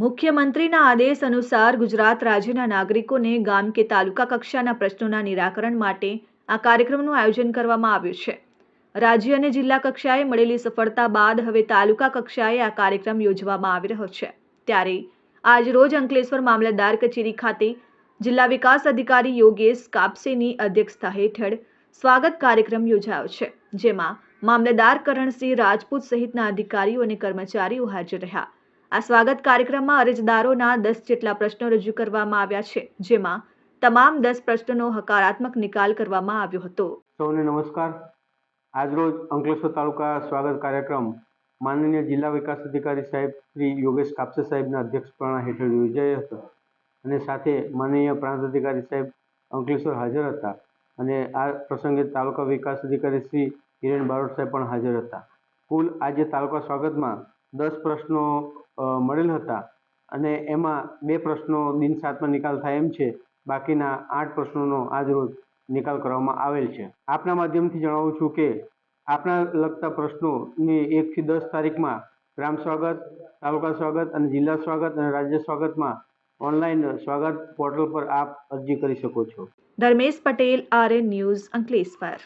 મુખ્યમંત્રીના આદેશ અનુસાર ગુજરાત રાજ્યના નાગરિકોને ગામ કે તાલુકા કક્ષાના પ્રશ્નોના નિરાકરણ માટે આ કાર્યક્રમનું આયોજન કરવામાં આવ્યું છે. રાજ્ય અને જિલ્લા કક્ષાએ મળેલી સફળતા બાદ હવે તાલુકા કક્ષાએ આ કાર્યક્રમ યોજવામાં આવી રહ્યો છે. ત્યારે આજ રોજ અંકલેશ્વર મામલતદાર કચેરી ખાતે જિલ્લા વિકાસ અધિકારી યોગેશ કાપસેની અધ્યક્ષતા હેઠળ સ્વાગત કાર્યક્રમ યોજાયો છે, જેમાં મામલતદાર કરણસિંહ રાજપૂત સહિતના અધિકારીઓ અને કર્મચારીઓ હાજર રહ્યા. આ સ્વાગત કાર્યક્રમમાં અરજદારોના દસ જેટલા પ્રશ્નો રજૂ કરવામાં આવ્યા છે, જેમાં તમામ દસ પ્રશ્નોનો હકારાત્મક નિકાલ કરવામાં આવ્યો હતો. સૌને નમસ્કાર. આજરોજ અંકલેશ્વર તાલુકા સ્વાગત કાર્યક્રમ માનનીય જિલ્લા વિકાસ અધિકારી સાહેબ શ્રી યોગેશ કાપસે સાહેબના અધ્યક્ષપણા હેઠળ યોજાયો હતો. અને સાથે માનનીય પ્રાંત અધિકારી સાહેબ અંકલેશ્વર હાજર હતા અને આ પ્રસંગે તાલુકા વિકાસ અધિકારી શ્રી હિરેન બારોટ સાહેબ પણ હાજર હતા. કુલ આજે તાલુકા સ્વાગતમાં દસ પ્રશ્નો મળેલ હતા અને એમાં બે પ્રશ્નો દિન સાતમાં નિકાલ થાય એમ છે. બાકીના આઠ પ્રશ્નોનો આજરોજ નિકાલ કરવામાં આવેલ છે. આપના માધ્યમથી જણાવું છું કે આપના લગતા પ્રશ્નોની એકથી દસ તારીખમાં ગ્રામ સ્વાગત, તાલુકા સ્વાગત અને જિલ્લા સ્વાગત અને રાજ્ય સ્વાગતમાં ઓનલાઈન સ્વાગત પોર્ટલ પર આપ અરજી કરી શકો છો. Dharmesh Patel, RN news Ankleshwar.